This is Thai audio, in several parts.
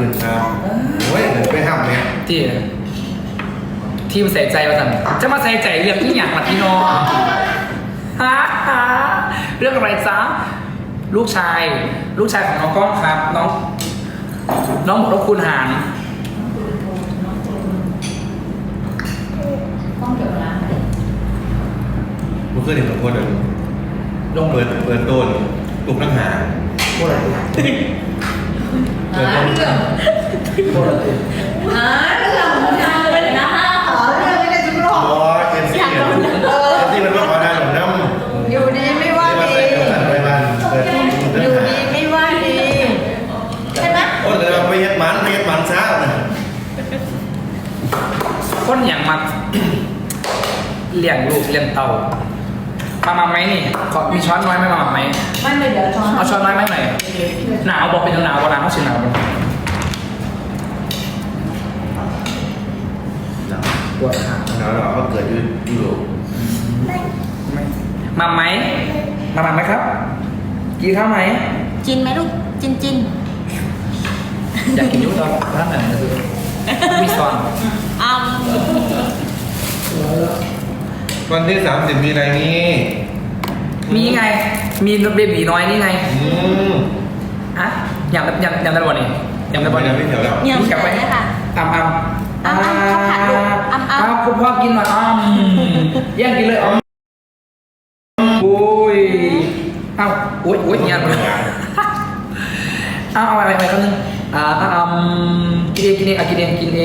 ขึ้นครับโอ้ยเดินไปห้ามเนี่ยที่ที่มาใส่ใจมาสั่นจะมาใส่ใจเรื่องที่อยากมาพี่น้องฮะฮะเรื่องอะไรจ๊ะลูกชาย ลูกชายของน้องก้องครับ น้อง น้องบอกว่าคุณหารต้องเดี๋ยวนะมันขึ้นอีกสองคนเลยลงเปิดเปิดต้นกลุ่มนักหาพูดอะไร เปิดต้นพูดอะไรหาเรื่องของางเลยนะขอเรื่องไม่ได้จุกหรออ๋อเอ็นซีเอ็นซีมันว่าขอได้หนุนน้ำอยู่ดีไม่ว่าดีใส่กระสันไปบ้านเปิดอยู่หา ดีไม่ว่าดีใช่ไหมโอ้ยเลยไปเย็ดมันไปเย็ดมันซะคนอย่างมาเลี้ยงลูกเลี้ยงเต่า มามาไหมนี่ขอมีช้อนน้อยไหมมามาไหมมันเดี๋ยวช้อนเอาช้อนน้อยไหมหน่อยหนาวบอกเป็นหนาวกว่าหนาวเขาสิหนาวบ่ปวดขาแล้วเราก็เกิดอยู่ยุโรปมาไหมมามาไหมครับกินข้าวไหมจินไหมลูกจินจินอยากกินยุตอนร้านไหนนะคือมีซอนอ้าว วันที่สามสิบมีอะไรนี่มีไง มีเบบีน้อยนี่ไงอืมอะอย่างอย่างอย่างตะบอนี่อย่างตะบอวันนี่นี้ไม่เถียวแล้วเนี่ยมีกลับไปเลยค่ะอ้ำอ้ำอ้ำอ้ำข้าวผัดลูกอ้ำอ้ำอ้ำคุณพ่อกินหน่อยอ้ำแย่งกินเลยอ้ำโอ้ยเอ้าโอ้ยโอ้ยเนี่ยเอาเอาอะไรไปคำนึงอ่าอ้ำกินเองกินเองอะกินเองกินเอ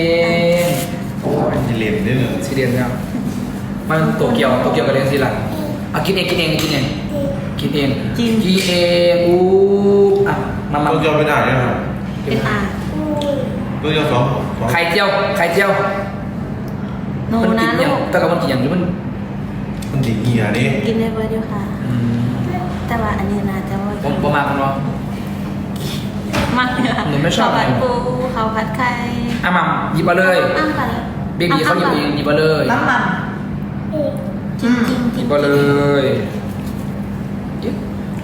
งโอ้ยมีเหรียญนิดหนึ่งสีเดียนครับ มันโตเกียวโตเกียวกับเรียนสีหลังอะกินเองกินเองกินเองกินเองกิน กินเองอู้อะมามา ตัวเกียวไม่ได้เนี่ยครับเป็นอาตัวเกียวสองสองไข่เจียวไข่เจียวหนูมันะกินอย่างลูกแต่กับมันกินอย่างนี้มันมันดีเกียร์นี่กินได้เบอร์เดียวค่ะ อืมแต่ว่าอันนี้นะจะว่าผมประมาณมันวะมากเลยค่ะหนูไม่ชอบ ข้าวผัดปูข้าวผัดไข่อะมัมหยิบมาเลยอ้ำกันเลยเบบีเขาหยิบเองหยิบมาเลย น้ำมัน จินจินหจิยินบมาเลยหยิบ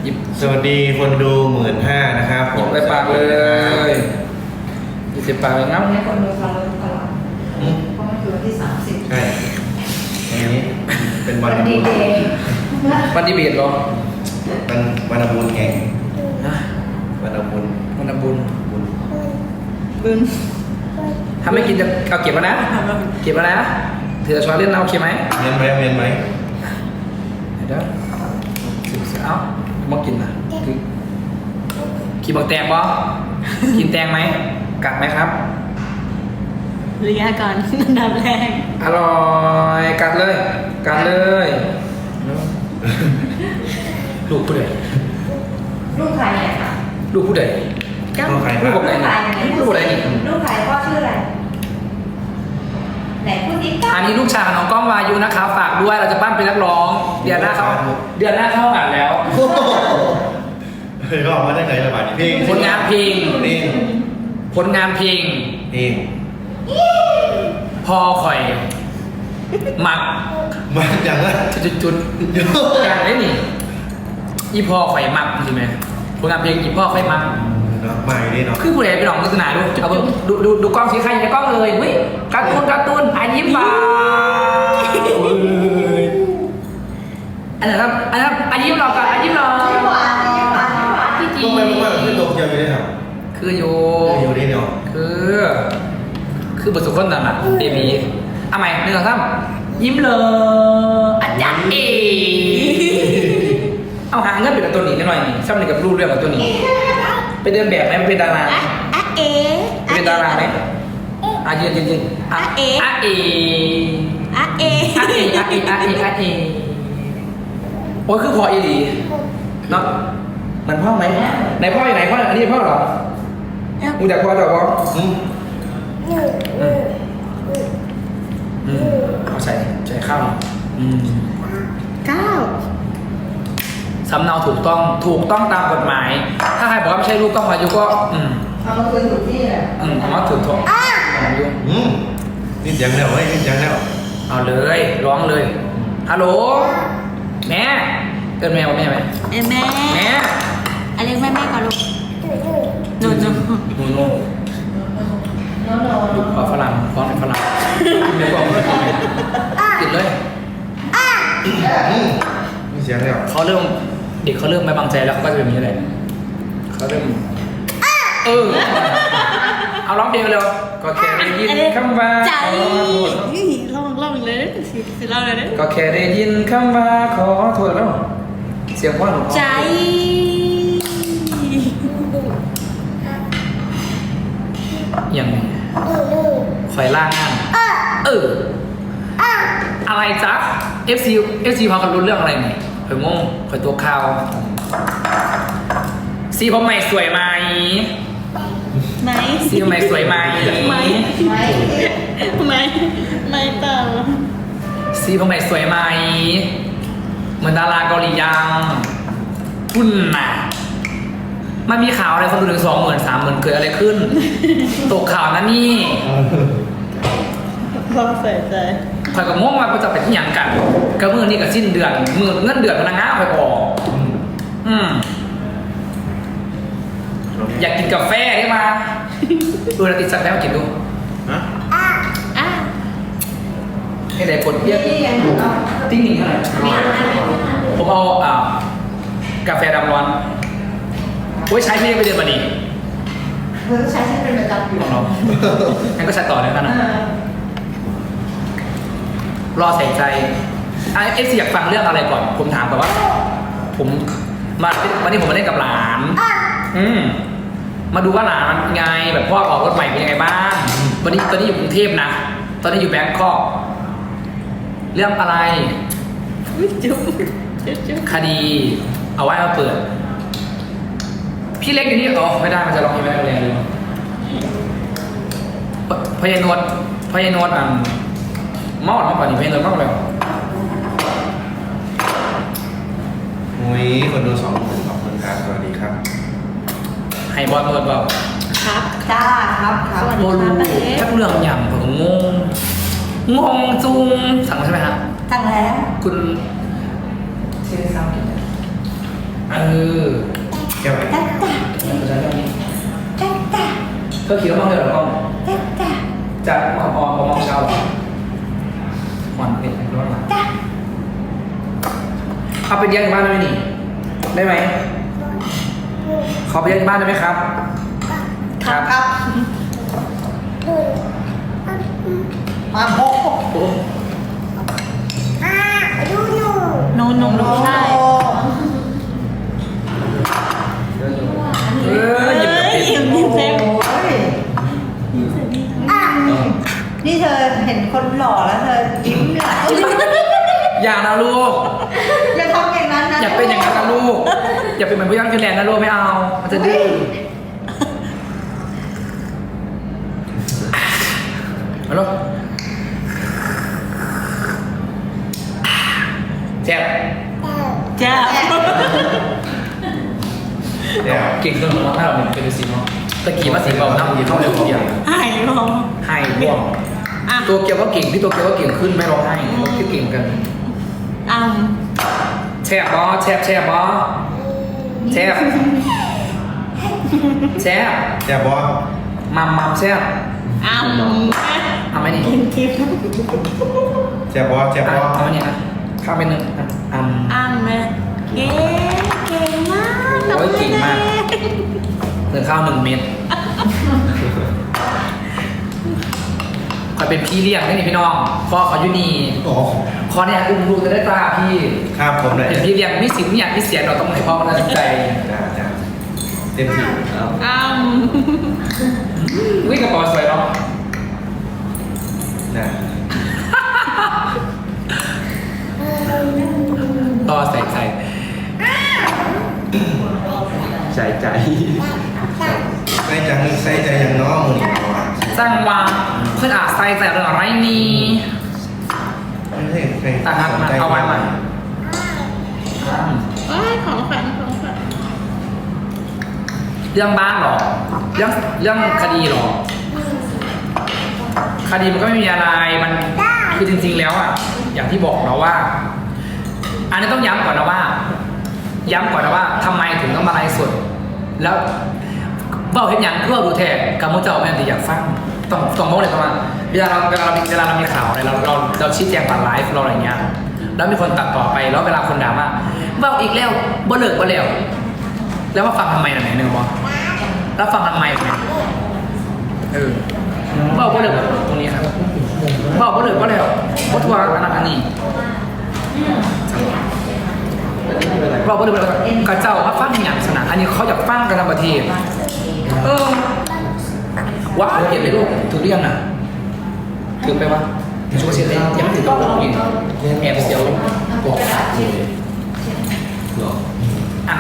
หยิบสวัสดีคนดูหมื่นห้านะครับหผยิบมไปปากเลยหยิบใส่ปากเลยงับให้คนดูฟังเลยตลอดอืมเพราะมันคือวันที่สามสิบใช่อันนี้เป็นวัวันนบุดีญเดย์วันดีเบตเหรอวันวันบุญไงนะวันบุญวันทำบุญบุญ บุญถ้าไม่กินจะเอาเก็บมานะ เก็บมานะ ถือช้อนเล่นเอาโอเคไหมเรียนไหมเรียนไหมเดี๋ยวเอ้ามากินนะคือกินบักแตงบ่กินแตงไหมกัดไหมครับเลียก่อนอันดับแรกอร่อยกัดเลยกัดเลยลูกผู้ใดลูกใครเนี่ยลูกผู้ใดก็ต้องใครคลูรักบผมไหนนี่ลูกผมไหนนี่ลูกใครพ่อชื่ออะไร ไหนพูดดิก้าอันนี้ลูกชายของน้องก้องวายุนะครับฝากด้วยเราจะปั้นเป็นนักร้อง เดือนหน้าเข้าเดือนหน้าเข้าอ่านแล้วเฮ้ยก็ออกมาได้ไหนระบาดเพลงผลงานเพลง นี่ผลงานเพลงเพลงพอข่อยหมักมาอย่างละจุดจุดๆอย่างไรนี่อีพ่อข่อยหมักใช่ไหมผลงานเพลงอีพ่อข่อยหมัก เนาะใหม่นี่เนาะคือผู้ใดไปลองลักษณะดูเอาเบิ่งดูดูดูกล้องสีใครอยู่ในกล้องเลยเฮ้ยการ์ตูนการ์ตูนอันยิ้มฟ้าอันนั้นครับอันนั้นอันยิ้มรอก่อนอันยิ้มรอยิ้มหวานยิ้มหวานยิ้มหวานพี่จีต้องไปเมื่อวานขึ้นโตเกียวอยู่ได้ครับคืออยู่อยู่นี่เนาะคือ คือบทสุขคนนั่นน่ะเบบีเอาใหม่หนึ่งสองสามยิ้มเลยอาจารย์เอเอาหางเงินเป็นตัวนี้นิดหน่อยนี่ซ้ำนี่กับรูปเรื่องกับตัวนี้ ไปเดินแบบไหมเป็นดาราไหมอะอะเอเป็นดาราไหมอะยืนยืนยืนอะอะเอ๋อะเออะเออะเออะเออะเออะเอโอ้ยคือพออีหลีเนาะมันพ่อไหมไหนพ่ออยู่ไหนพ่ออันนี้พ่อเหรอมึงอยากพ่อจักพ่ออืมอืมเอาใส่ใส่ข้าวอืมเก้า สำเนาถูกต้องถูกต้องตามกฎหมาย ถ้าใครบอกว่าไม่ใช่ลูกต้องวายุก็ อืมเอามาคืนถูกที่เลยอืมผมว่าถูกถูกวายุอืมนี่ยังแล้วเฮ้ยนี่ยังแล้วเอาเลยร้องเลยฮัลโหลแม่เกินแม่ว่าแม่ไหมเอ้ยแม่แม่อะไรแม่แม่ก่อนลูกหนูหนูหนูหนูเดี๋ยวบอกว่ากินเลยมีเสียงแล้วเขาเริ่ม เด็กเขาเริ่มไม่บังใจแล้วเขาก็จะเป็นอย่างนี้เลยเขาเริ่มเออเอาร้องเพลงเร็วก็แค่ได้ยินคำว่าใจขอโทษนี่ลองลองเลยสิสิเล่าเลยนะก็แค่ได้ยินคำว่าขอโทษแล้วเสียงว่าหนูใจยังไงคอยล่างงานเอออะไรจ๊ะ FC FC พอกันรู้เรื่องอะไรไหม คอยงงคอยตัวข่าวสีผมใหม่สวยไหมไหมสีผมใหม่สวยไหมไหมไม่ไหมไหมเปล่าสีผมใหม่สวยไหมเหมือนดาราเกาหลียังคุณน่ะมันมีข่าวอะไรคนดูถึงสองหมื่นสามหมื่นเกิดอะไรขึ้น ตกข่าวนะนี่ พอใส่ใจคอยกับง่วงมาประจะเป็นที่ยังกันก็มือนี่กับสิ้นเดือนมือเงินเดือนพนักงานคอยออกอืม อยากกินกาแฟได้มาดูนาติดสักแล้วกินดูฮะอะให้ได้กดเรียกนี่ยังเอาติ้งหนิงเท่าไหร่ผมเอาอ่ากาแฟดำร้อนไว้ใช้ที่ไปเดือนมาดีเธอใช้ที่เป็นประจำอยู่ของเรางั้นก็ใช้ต่อเลยกันเอนะอ รอใส่ใจไอเอฟซีอยากฟังเรื่องอะไรก่อน ผมถามก่อนว่า ผมมาวันนี้ผมมาเล่นกับหลาน อืมมาดูว่าหลานไงแบบพ่อออกรถใหม่เป็นยังไงบ้างวันนี้ตอนนี้อยู่กรุงเทพนะ ตอนนี้อยู่แบงคอกเรื่องอะไรอุ๊ยจุ๊บจุ๊บจุ๊บคดี เอาไว้มาเปิด พี่เล็กอยู่นี่อ๋อไม่ได้มันจะร้องเพลงไม่ได้เลยลืมพพยานวดพยานวดอะ มอดมากกว่านี้พยานวดมากกว่าเลยโอ้ยคนดูสองหมื่นขอบคุณครับสวัสดีครับให้บอลนวดเปล่าครับจ้าครับครับสวัสโมดีรูครับป้าเล็กทักเรื่องอย่างผมงงงงจุงสั่งมาใช่ไหมฮะตั้งแล้วคุณเชื่อซ้ำกินเออแก้วไหนจ้าจ้าแล้วก็ใช้เรื่องนี้จ้าจ้าเธอเขียวมากเลยเหรอกล้องจ้าจ้าจากมอมอมอเช้าเหร อหวานเผ็ดร้อนหลังจ้าเอาไปเลี้ยงที่บ้านได้ไหมนี่ ได้ไหม ขอไปเลี้ยงที่บ้านได้ไหมครับ ครับครับมาโบกโอ้โนโนโนใช่เออหยิบกับเอ้ยปิดยิ้มยิ้มเต็มโอ้ยนี่เธอเห็นคนหล่อแล้วเธอยิ้มเนี่ย อย่านะลูก อย่าทำอย่างนั้นนะอย่าเป็นอย่างนั้นนะลูก อย่าเป็นเหมือนผู้ยังฟินแลนด์นะลูกไม่เอา มันจะดื้อฮัลโหลแจ็บจ้าแก้วเก่งเกินหรอถ้าเราเป็นสีเนาะตะกี้ว่าสีเบาน้ำยีเข้าเร็วทุกอย่างหายมองให้ร่วง อะ ตัวเกียวก็เก่งพี่ตัวเกียวก็เก่งขึ้นไม่ร้องไห้เราคิดเก่งกันอะแช่บบอแช่บแช่บบอแช่บแช่บแก้วบอสมัมมัมแช่บอะเอาไหมนี่กินทิพย์แก้วบอสแก้วบอะอสเอาไหมนี่อะข้ามไปหนึ่งอะอืมอะแม่เก่งเก่งมากโอ้ยเก่งมากหนึ่งข้าวหนึ่งเม็ด คอยเป็นพี่เลี้ยงนี่นี่พี่น้องพ่อเขาอยู่นี่โอ้ขอเนี่ยอุ้มลูกจะได้ตาพี่ครับผมเลยเป็นพี่เลี้ยงมีสิทธิ์มีอยากมีเสียเราต้องให้พ่อเขาตัดสินใจจ้าจ้าเต็มที่เอาอะวิ่งกระเป๋าสวยเนาะนะต่อใส่ใจใจใจใส่จังใส่ใจยังน้องมือนี่เอาอะ สร้างวางเพื่อนอาจใส่ใจเรื่องอะไรนี่ไม่ใช่ใครตาหักสนมาใจเอาไว้มาอืมเอ้ยของขวัญของขวัญเรื่องบ้านเหรอ เรื่องเรื่องคดีเหรอ คดีมันก็ไม่มีอะไร มันคือจริง ๆ แล้วอะ อย่างที่บอกเราว่า อันนี้ต้องย้ำก่อนนะว่า ย้ำก่อนนะว่าทำไมถึงต้องมาไลฟ์สดแล้วเบ้าเห็นอย่างเพื่อดูแทนกับมุเจ้าแม่นที่อยากฟัง ต้องต้องมองเลยประมาณเวลาเราเวลาเราเวลาเรามีข่าวอะไรเราเราเราชี้แจงผ่านไลฟ์เราอะไรเงี้ยแล้วมีคนตัดต่อไปแล้วเวลาคนด่าว่าเบ้าอีกแล้วบ่เลิกบ่แล้วแล้วมาฟังทำไมหน่ะไหนึ่งบอแล้วฟังทำไมเออเบ้าบ่เลิกตรงนี้ครับเบ้าบ่เลิกบ่แล้วบ่ทัวร์อันนั้นอันนี้เราบริเวณกระเจ้าว่าฟังอย่างสนานอันนี้เขาอยากฟังกันทั้งประเทศเออ ว่าเอาเก็บเลยลูกถือเรียงน่ะถือไปวะช่วยเสียเลยยังไม่ถือต้องอีกแอบเสียวบอกขาดเลยอัน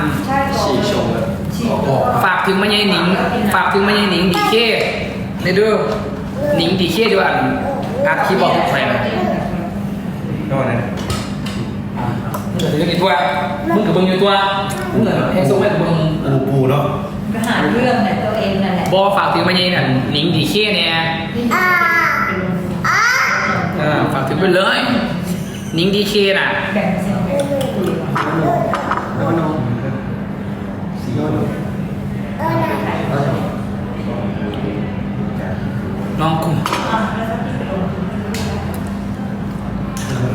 ฉี่ชงฝากถึงแม่ยายหนิง ฝากถึงแม่ยายหนิงดีเคในเด้อหนิงดีเคด้วยอันอาคีบอกใครนะก็นะมึงเหลือกี่ตัวมึงกับมึงอยู่ตัวมึงเหลือแห้งโซ่แม่กับมึงปูปูเนาะ หาเรื่องเนี่ยตัวเองนั่นแหละบอฝากถึงมาเยน่ะหนิงดีเคเนี่ยเออฝากถึงไปเลยหนิงดีเคน่ะแบ่งเส้นแบ่งคุยกันสีโน่น้องกู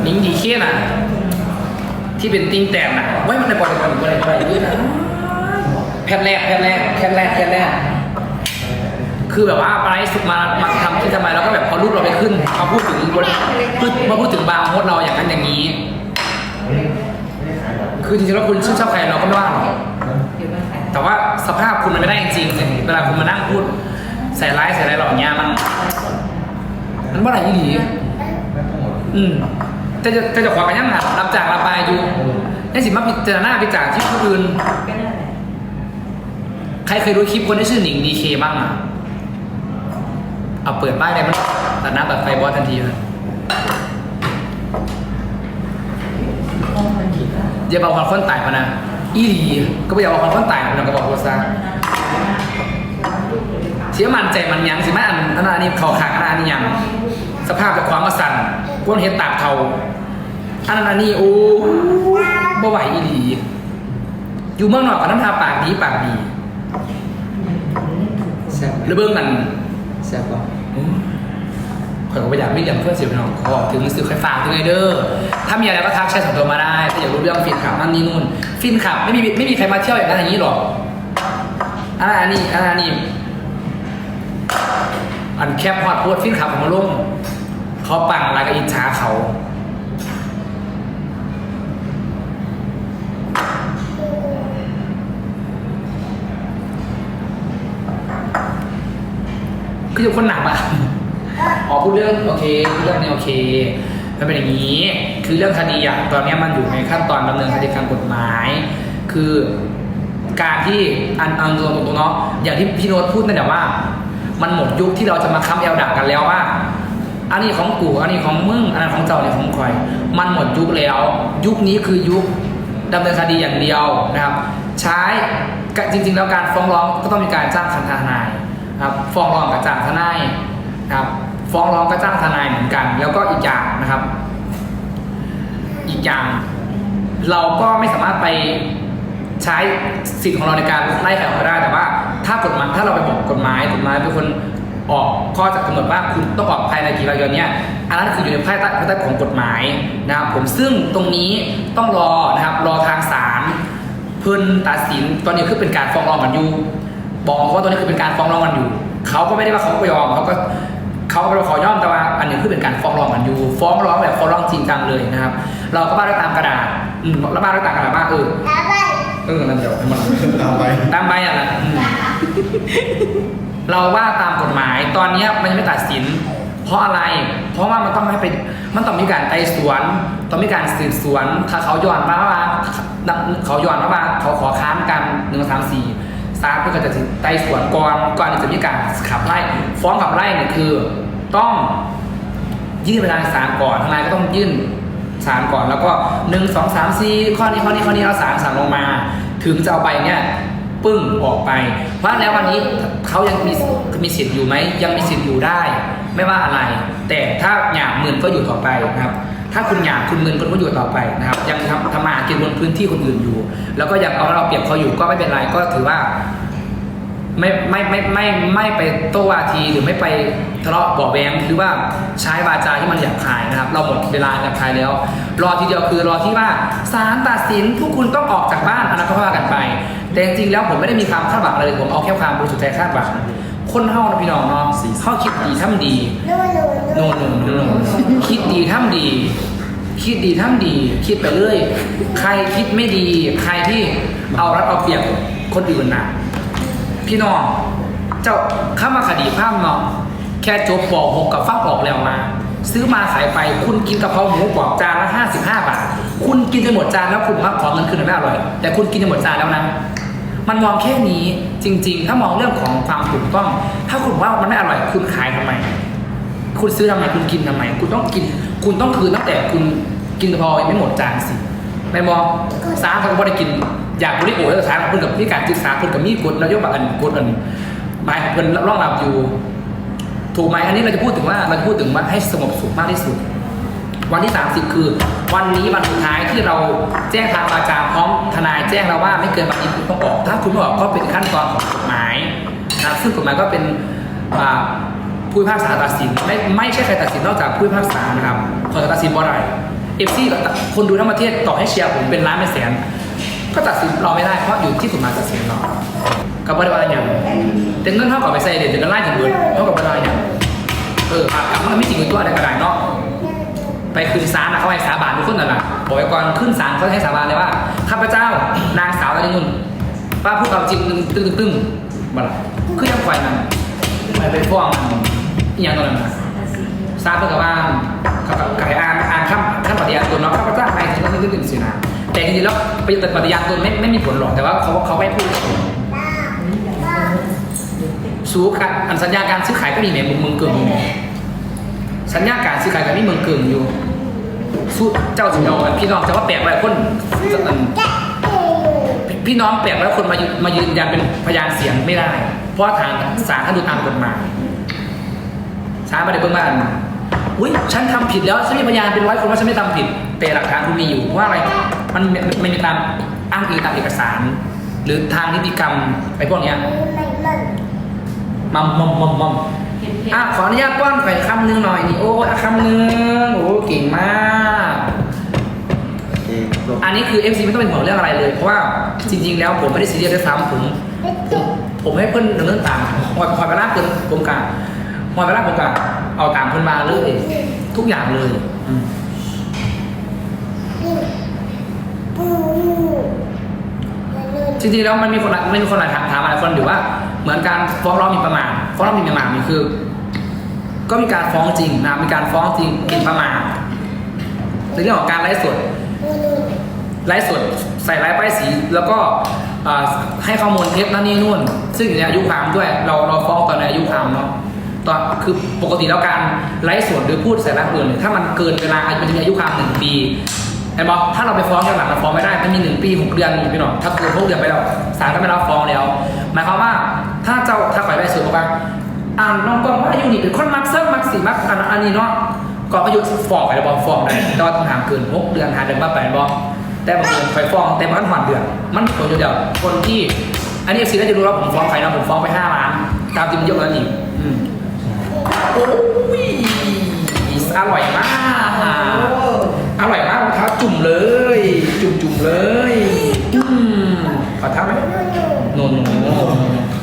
หนิงดีเคน่ะ ที่เป็นติ้งแต้มน่ะไว้มันในบอลในบอลในบอลในบอลด้วยนะ แพทย์แรกแพทย์แรกแพทย์แรกแพทย์แรก คือแบบว่าไปสุดมามาทำที่ทำไมแล้วก็แบบพอรูปเราไปขึ้นมาพูดถึงบนพูดมาพูดถึงบาร์โฮสเราอย่างนั้นอย่างนี้ คือจริงๆแล้วคุณชื่นชอบใครเราก็ไม่ว่าหรอกแต่ว่าสภาพคุณมันไม่ได้จริงๆเวลาคุณมานั่งพูดใส่ร้ายใส่อะไรหรอกเนี้ยมันมันว่าอะไรยี่หลีอืมแต่จะแต่จะขวากันยังไงรับจากระบายอยู่นี่สิมาพิจารณาไปจากที่ผู้อื่น ใครเคยดูคลิปคนที่ชื่อหนิงดีเคบ้างอะเอาเปิดป้ายเลยมันตัดหน้าตัดไฟบอสทันทีเลยอย่าบอกความคนตายมานะอีหลีก็ไม่อยากบอกความคนตายมันก็บอกว่าซะเชื่อมันใจมันยังสิแม่อันอันนั้นนี่เขาขาดอันนั้นนี่ยังสภาพจากความมาสั่นก้นเห็ดตากเขาอันนั้นอันนี่โอ้บ่ไหวอีหลีอยู่เมืองนอกกับน้ำทาปากดีปากดี แซ่บหรือเบื้องกันแซ่บป่ะข่อยก็ไม่อยากไม่เลี้ยงเพื่อนเสียพี่น้องขอถึงสื่อใครฝากถึงไงเด้อถ้ามีอะไรก็ทักแชทส่วนตัวมาได้ถ้าอยากรู้เรื่องฟินขับนั่นนี่นู่น ฟินขับไม่มีไม่มีใครมาเที่ยวอย่างนั้นอย่างนี้หรอกอันนั้นอันนี้อันนั้นอันนี้อันแคบพอดโพดฟินขับของมาลงเขาปังอะไรก็อิจฉาเขา คืออยู่คนหนักอะอ๋อพูดเรื่องโอเคพูดเรื่องนี้โอเคมันเป็นอย่างนี้ คือเรื่องคดีอะตอนนี้มันอยู่ในขั้นตอนดำเนินคดีทางกฎหมาย คือการที่อันอันตรงตรงเนาะอย่างที่พี่โน้ตพูดนั่นแหละว่า มันหมดยุคที่เราจะมาค้ำเอลด่ากันแล้วว่า อันนี้ของกูอันนี้ของมึงอันนั้นของเจ้าอันนี้ของคอย มันหมดยุคแล้ว ยุคนี้คือยุคดำเนินคดีอย่างเดียวนะครับ ใช้จริง ๆ แล้วการฟ้องร้องก็ต้องมีการจ้างทนาย ครับฟ้องร้องกับจ้างทนายครับฟ้องร้องก็จ้างทนายเหมือนกัน แล้วก็อีกอย่างนะครับ อีกอย่างเราก็ไม่สามารถไปใช้สิทธิ์ของเราในการไล่ใครออกมาได้แต่ว่า ถ้ากฎหมายถ้าเราไปบอกกฎหมายกฎหมายเป็นคนออกข้อจากกำหนดว่าคุณต้องออกภายในกี่วันเนเนี่ยอันนั้นคืออยู่ในภายใต้ภายใต้ของกฎหมายนะครับผมซึ่งตรงนี้ต้องรอนะครับรอทางศาลเพิ่นตัดสินตอนนี้คือเป็นการฟ้องร้องกันอยู่ บอกว่าตอนนี้คือเป็นการฟ้องร้องกันอยู่เขาก็ไม่ได้ว่าเขาไม่ยอมเขาก็เขาก็ไม่ได้ขอยอมแต่ว่าอันนี้คือเป็นการฟ้องร้องกันอยู่ ฟ้องร้องแบบฟ้องร้องจริงจังเลยนะครับ เราก็บ้าด้วยตามกระดาษอืมแล้วบ้าด้วยตามกระดาษว่าเออเออนั่นเดี๋ยวให้มันตามไปตามใบอะนะอืมเราว่าตามกฎหมายตอนเนี้ยมันยังไม่ตัดสิน เพราะอะไร เพราะว่ามันต้องให้เป็นมันต้องมีการไต่สวน ต้องมีการสืบสวน ถ้าเขาย้อนมาว่าเขาย้อนมาว่าเขาขอค้านกันหนึ่งสามสี่ ศาลก็จะไต่สวนก่อนก่อนที่จะมีการขับไล่ฟ้องขับไล่เนี่ยคือต้องยื่นไปทางศาลก่อนทนายก็ต้องยื่นศาลก่อน แล้วก็หนึ่งสองสามสี่ข้อนี้ข้อนี้ข้อนี้แล้วศาลสั่งลงมา ถึงจะเอาไปเนี่ยปึ้งออกไป เพราะแล้ววันนี้เขายังมีมีสิทธิ์อยู่ไหมยังมีสิทธิ์อยู่ได้ ไม่ว่าอะไร แต่ถ้าหยาบหมื่นก็อยู่ต่อไปนะครับ ถ้าคุณหยาบคุณหมื่นคนก็อยู่ต่อไปนะครับยังทำทำมาหากินบนพื้นที่คนอื่นอยู่ แล้วก็ยังเอาเราเปรียบเขาอยู่ก็ไม่เป็นไรก็ถือว่าไม่ไม่ไม่ไม่ไม่ไปโต้วาทีหรือไม่ไปทะเลาะเบาะแวงหรือว่าใช้วาจาที่มันหยาบคายนะครับ เราหมดเวลาหยาบคายแล้ว รอทีเดียวคือรอที่ว่าศาลตัดสินพวกคุณต้องออกจากบ้านอันนั้นก็ว่ากันไป แต่จริงๆแล้วผมไม่ได้มีความคาดหวังอะไรเลยผมเอาแค่ความบริสุทธิ์ใจคาดหวังคนเฮานะพี่น้องเนาะเข้าคิดดีทำดี โน่นโน่นโน่นคิดดีทำดี คิดดีทำดี คิดไปเรื่อยใครคิดไม่ดี ใครที่เอารัดเอาเปรียบคนอื่นนะพี่น้องเจ้าข้ามาคดีภาพเนาะแค่จบปอกหกกับฟักออกแล้วมา ซื้อมาขายไปคุณกินกะเพราหมูกรอบจานละ55บห้าบาท คุณกินจนหมดจานแล้วคุณมาขอเงินคืนไม่อร่อย แต่คุณกินจนหมดจานแล้วนะมันมองแค่นี้จริง ๆ ถ้ามองเรื่องของความถูกต้อง ถ้าคุณว่ามันไม่อร่อยคุณขายทำไม คุณซื้อทำไมคุณกินทำไมคุณต้องกิน คุณต้องคืนตั้งแต่คุณกินพอยังไม่หมดจานสิไม่มองสาเขาก็ได้กิน อยากบริโภคแล้วสาคุณกับนี่การศึกษาคุณกับมีกฎแล้วยกแบบอันกฎอันหมายเพิ่นร่องรับอยู่ ถูกไหมอันนี้เราจะพูดถึงว่าเราจะพูดถึงว่าให้สงบสุขมากที่สุด วันที่ 30 คือ วันนี้วันสุดท้ายที่เราแจ้งทางวาจาพร้อมทนายแจ้งเราว่าไม่เกินวันนี้คุณต้องออก ถ้าคุณไม่ออกก็เป็นขั้นตอนของกฎหมายนะครับซึ่งกฎหมายก็เป็นอ่า ผู้พิพากษาตัดสินไม่ไม่ใช่ใครตัดสินนอกจากผู้พิพากษานะครับขอตัดสินว่อไรเอฟซีคนดูทั้งประเทศต่อให้เชียร์ผมเป็นล้านเป็นแสนก็ตัดสินเราไม่ได้เพราะอยู่ที่กฎหมายตัดสินเรากับว่าอะไรอย่างแต่เงินเท่ากับไปใส่เด็ดจะกันไล่ถึงเบิดเท่ากับอะไรอย่างเออปากกลับมันไม่จริงเป็นตัวอะไรก็ได้เนาะไปขึ้นศาลนะเขาให้สาบานทุกคนนั่นแหละบอกไว้ก่อนขึ้นศาลเขาให้สาบานเลยว่าข้าพเจ้านางสาวอะไรนุ่นป้าพูดความจริงตึ้งตึ้งตึ้งมาละคือยังไฟนั่นไปไปฟ้องมัน อหย่างตอนนั้นนะทราบเพื่อกับว่ากับกับไก่อ่านอ่านคำคำปฏิญาณตนเนาะข้าพเจ้าไปถึงตึ้งตึ้งตึ้งสินะแต่จริงๆแล้วไปปฏิญาณตนไม่ไม่มีผลหรอกแต่ว่าเขาเขาไม่พูดสู้กันอันสัญญาการซื้อขายก็มีแหมมึงมึงเกิงสัญญาการซื้อขายก็มีมึงเกินอยู่สู้เจ้าสิเอาอันพี่น้องจะว่าแปลกอะไรคนพี่น้องแปลกแล้วคนมายืนมายืนยันเป็นพยานเสียงไม่ได้ เพราะทางศาลท่านดูตามกฎหมาย ศาลไม่ได้เพิ่งมาอันอุ้ยฉันทำผิดแล้วฉันมีพยานเป็นร้อยคนว่าฉันไม่ทำผิด แต่หลักฐานคุณมีอยู่เพราะว่าอะไรมันมันมันมีตามอ้างอิงตามเอกสาร หรือทางนิติกรรมไอ้พวกเนี้ยมัมมัมมัมมัมอะขออนุญาตป้อนไปคำหนึ่งหน่อยนี่โอ้ยอะคำหนึ่งโอ้เก่งมากโอเคจบอันนี้คือ FC ไม่ต้องเป็นห่วงเรื่องอะไรเลย เพราะว่าจริง ๆ แล้วผมไม่ได้ซีเรียสด้วยซ้ำผมผมผมให้เพื่อนดำเนินตามหอยหอยไปลากเพื่อนผมกะ หอยไปลากผมกะเอาตามเพื่อนมาเลย ทุกอย่างเลยอืมจริงๆแล้วมันมีคนมันมีคนหลายถามถามหลายคนอยู่ว่า เหมือนการฟ้องร้องหมีประมาทฟ้องร้องหมีประมาทนี่คือ ก็มีการฟ้องจริงนะมีการฟ้องจริงหมินประมาทในเรื่องของการไลฟ์สดไลฟ์สดใส่ไลฟ์ป้ายสี แล้วก็อ่าให้ข้อมูลเท็จนั่นนี่นู่น ซึ่งอยู่ในอายุความด้วย เราเราฟ้องตอนในอายุความเนาะ ตอนคือปกติแล้วการไลฟ์สดหรือพูดใส่ร้ายคนอื่นเนี่ยถ้ามันเกินเวลามันจะมีอายุความหนึ่งปีเห็นบอกถ้าเราไปฟ้องย้อนหลังมันฟ้องไม่ได้มันมีหนึ่งปีหกเดือนพี่น้องถ้าเกินหกเดือนไปแล้วศาลก็ไม่รับฟ้องแล้วหมายความว่าถ้าเจ้าถ้าฝ่ายไลฟ์สดบอกว่าอ่าน้องกองว่าอายุนี่เป็นคนมักเซิร์ฟมักสีมักอันอันนี้เนาะก็อายุฟ้องไปแล้วบอกฟ้องได้แต่ว่าต้องถามเกินหกเดือนหาเดือนมาไปบอกแต่บางคนคอยฟ้องแต่มันผ่อนเดือน มันผลเดียวคนที่อันนี้สิน่าจะรู้ว่าผมฟ้องใครนะผมฟ้องไปห้าล้านตามจริงมันเยอะกว่านั้นอีกอืม โอ้ยอร่อยมากอะอร่อยมากรองเท้าจุ่มเลย จุ่มจุ่มๆเลยอืมขอเท้าไหมโนโน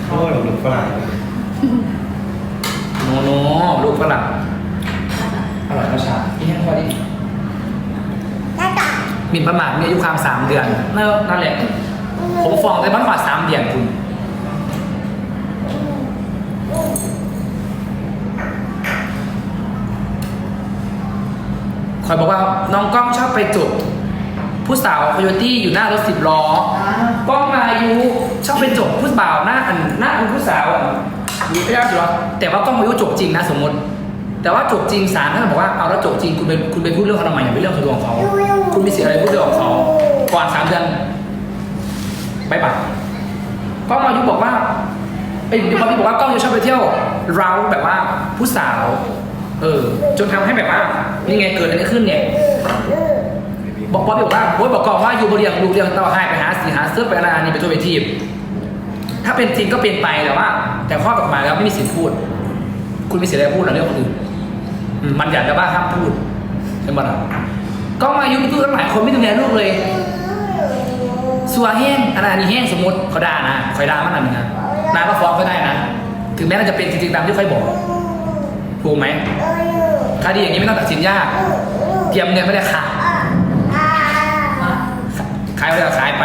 โอ้ยหลุดฝรั่งโนโนลูกฝรั่งอร่อยมากชาพี่ให้พอดีหมินประมาทมีอายุความสามเดือนนั่นนั่นแหละผมฟ้องได้มันกว่าสามเดือนคุณ คอยบอกว่าน้องกล้องชอบไปจุดผู้สาวโคโยตี้อยู่หน้ารถสิบล้อกล้องมาอายุชอบไปจบผู้สาวหน้าอันหน้าอันผู้สาวอะอยู่ไม่ได้สิบล้อแต่ว่ากล้องมาอายุจบจริงนะสมมติ แต่ว่าจบจริงศาลท่านบอกว่าเอาแล้วจบจริงคุณไปคุณไปพูดเรื่องเขาทำไมอย่าไปเรื่องส่วนตัวของเขาคุณมีสิทธิ์อะไรพูดเรื่องของเขาก่อนสามเดือนบายบายกล้องมาอายุบอกว่าไอ้ยมีความที่บอกว่ากล้องอายุชอบไปเที่ยวเราแบบว่าผู้สาว เออจนทำให้แบบว่านี่ไงเกิดอะไรขึ้นเนี่ยบอกบอกบอกว่าโอ้ยบอกกองว่าอยู่บริยังดูเรียงต่อให้ไปหาสีหาเสื้อไปอะไรนี่ไปตัวเวทีบถ้าเป็นจริงก็เป็นไปแต่ว่า แต่ข้อกฎหมายแล้วไม่มีสิทธิ์พูด คุณมีสิทธิ์อะไรพูดในเรื่องคนอื่นมันอยากจะบ้าห้ามพูดใช่ไหมล่ะก็มาอายุมีลูกตั้งหลายคนไม่ดูแลลูกเลยสัวแห้งอันนี้แห้งสมมติเขาด่านะคอยด่ามันนั่นนะนายก็ฟ้องก็ได้นะ ถึงแม้เราจะเป็นจริงๆตามที่ค่อยบอก ถูกไหมคดีอย่างนี้ไม่ต้องตัดสินยาก เตรียมเงินไม่ได้ขาดขายไปแล้วขายไป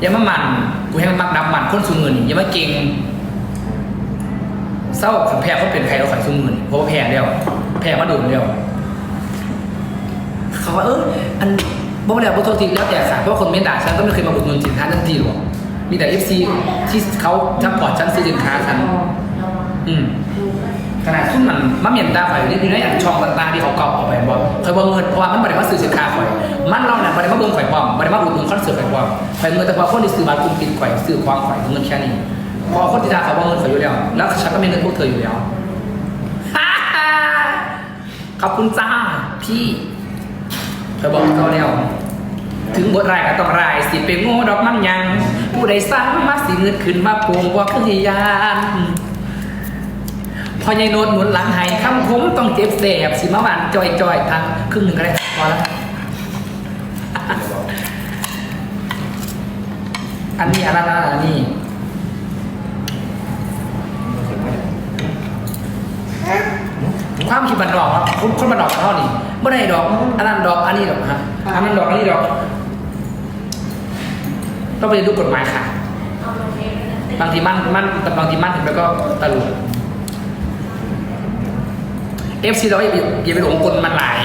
อย่ามาหมันกูให้มันมักนับหมันคนสูงเงินอย่ามาเก่งเศร้าขันแพ้เขาเป็นใครเราขายสูงเงินเพราะว่าแพ้แล้วแพ้มาโดนแล้วเขาว่าเอออันบอกแล้วบอกโทษทีแล้วแต่ค่ะเพราะว่าคนเม้นด่าฉันก็ไม่เคยมาอุดหนุนสินค้าทันทีหรอกมีแต่เอฟซีที่เขาซัพพอร์ตฉันซื้อสินค้าฉัน อืมขนาดซุ่มมันมะเหมียนตาข่อยนี่นี่อย่างช่องต่างๆที่เขาเกาะออกไปบอกข่อยบอกเงินเพราะว่ามันบริมาซื้อสินค้าข่อย มันเราเนี่ยบริมาเบิ่งข่อยปลอมบริมาอุดหนุนคอนเสิร์ตข่อยปลอมข่อยเงินแต่พอคนที่ซื้อบัตรกลุ่มปิดข่อยซื้อความข่อยเงินแค่นี้พอคนที่ด่าเขาบอกเงินข่อยอยู่แล้ว แล้วฉันก็มีเงินพวกเธออยู่แล้วขอบคุณจ้าพี่เธอบอกเขาแล้วถึงบทรายก็ต้องรายสิเป็นโง่ดอกมันยัง ผู้ใดสร้างมาสิเงินขึ้นมาโปงว่าคือยาน พอยายโนดหนุนหลังไห้คำคมต้องเจ็บแสบสิมาหวานจอยจอยทางครึ่งหนึ่งก็ได้พอแล้วอันนี้อันนั้นอันนี้ความคิดบันดอกครับคนคนบันดอกกันเท่านี้ไม่ได้ดอกอันนั้นดอกอันนี้ดอกฮะอันนั้นดอกอันนี้ดอกต้องไปเรียนรู้กฎหมายค่ะ บางทีมั่นมั่นแต่บางทีมั่นถึงแล้วก็ตะลุ อฟซีเราอย่าไปอย่าไปหลงกลมันหลาย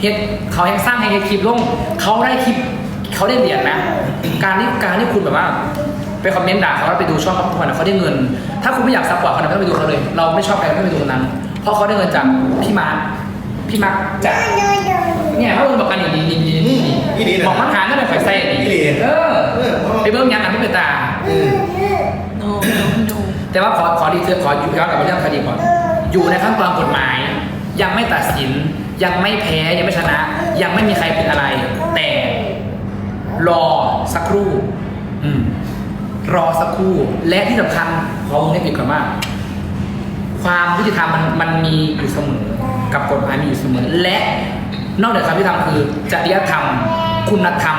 เฮ็ดเขาแห่งสร้างให้เฮ็ดคลิปลงเขาได้คลิปเขาได้เหรียญนะ การที่การที่คุณแบบว่า ไปคอมเมนต์ด่าเขาแล้วไปดูช่องเขาทุกวันนะเขาได้เงิน ถ้าคุณไม่อยากซัพพอร์ตเขานะไม่ต้องไปดูเขาเลย เราไม่ชอบใครไม่ต้องไปดูคนนั้น เพราะเขาได้เงินจากพี่มาร์คพี่มาร์คจากเนี่ยเขาเงินบอกกันอย่างนี้นี่นี่นี่นี่บอกมันหาเงินไปฝ่ายไส้นี่เออไปเบิ้งยังอะไม่เป็นตาโนโนโนแต่ว่าขอขอดีเทลขอย้อนกลับไปเรื่องคดีก่อน อยู่ในขั้นตอนกฎหมาย ยังไม่ตัดสิน ยังไม่แพ้ยังไม่ชนะ ยังไม่มีใครเป็นอะไร แต่รอสักครู่ อืมรอสักครู่ และที่สำคัญขอวงเล็บอีกก่อนว่า ความยุติธรรมมันมันมีอยู่เสมอ กับกฎหมายมีอยู่เสมอ และนอกเหนือความยุติธรรมคือจริยธรรม คุณธรรม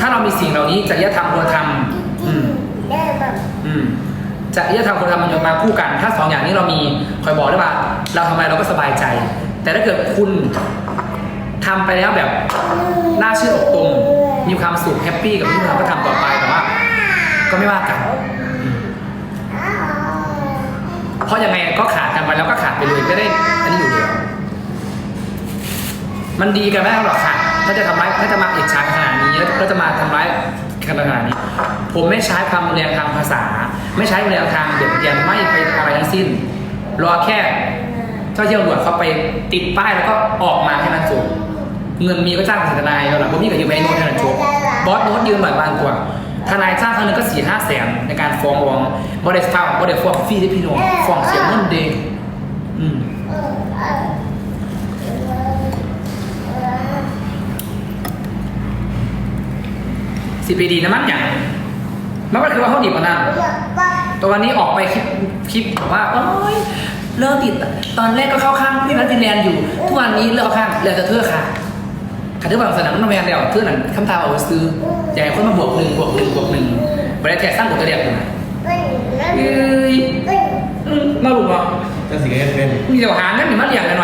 ถ้าเรามีสิ่งเหล่านี้จริยธรรมคุณธรรม อืมอืม จริยธรรมคุณธรรมมันจะมาคู่กัน ถ้าสองอย่างนี้เรามีคอยบอกได้ว่า เราทำอะไรเราก็สบายใจ แต่ถ้าเกิดคุณทำไปแล้วแบบน่าชื่นอกตรงมีความสุขแฮปปี้กับที่เราก็ทำต่อไปแต่ว่า ก็ไม่ว่ากันเพราะยังไงก็ขาดกันไปแล้วก็ขาดไปเลยไม่ได้อันนี้อยู่เดียวมันดีกันไม่ได้หรอกค่ะถ้าจะทำร้ายถ้าจะมาอิจฉาขนาดนี้แล้วแล้วจะมาทำร้าย ขนาดนี้ ผมไม่ใช้ความรุนแรงทางภาษา ไม่ใช้รุนแรงทางเด็กเรียนไม่ไปอะไรทั้งสิ้น รอแค่เจ้าที่ตำรวจเขาไปติดป้ายแล้วก็ออกมาแค่นั้นจบเงินมีก็จ้างทนายแล้วหลังผมมีกับยืมไอ้โน้ตแค่นั้นจบบอสโน้ตยืมหน่อยบางกว่าทนายจ้างครั้งหนึงก็สี่ห้าแสนในการฟ้องร้องบริษัทฟ้องบริษัทฟ้องฟรีได้พี่น้องฟ้องเสียเงินเดงอืม สิบปีดีนะมันอย่างมันก็คือว่าเขาดีกว่านั้นแตัววันนี้ออกไปคลิปคลิปบอกว่าเอ้ยเลิกติด ตอนแรกก็เข้าข้างพี่นัทฟินแลนด์อยู่ ทุกวันนี้เลิกเข้าข้างเหลือแต่เธอค่ะขัดที่บางสนามมันแมนแล้วเธอนั่นคำทาเอาไปซื้อใหญ่คนมาบวกหนึ่งบวกหนึ่งบวกหนึ่งบริษัทแท็กสร้างกฎระเบียบอยู่นะเอ้ยอืมมาลุกเนาะจะสิเอ็ดเป็นมีเดี๋ยวหาเงินหรือมาเลี้ยงกัน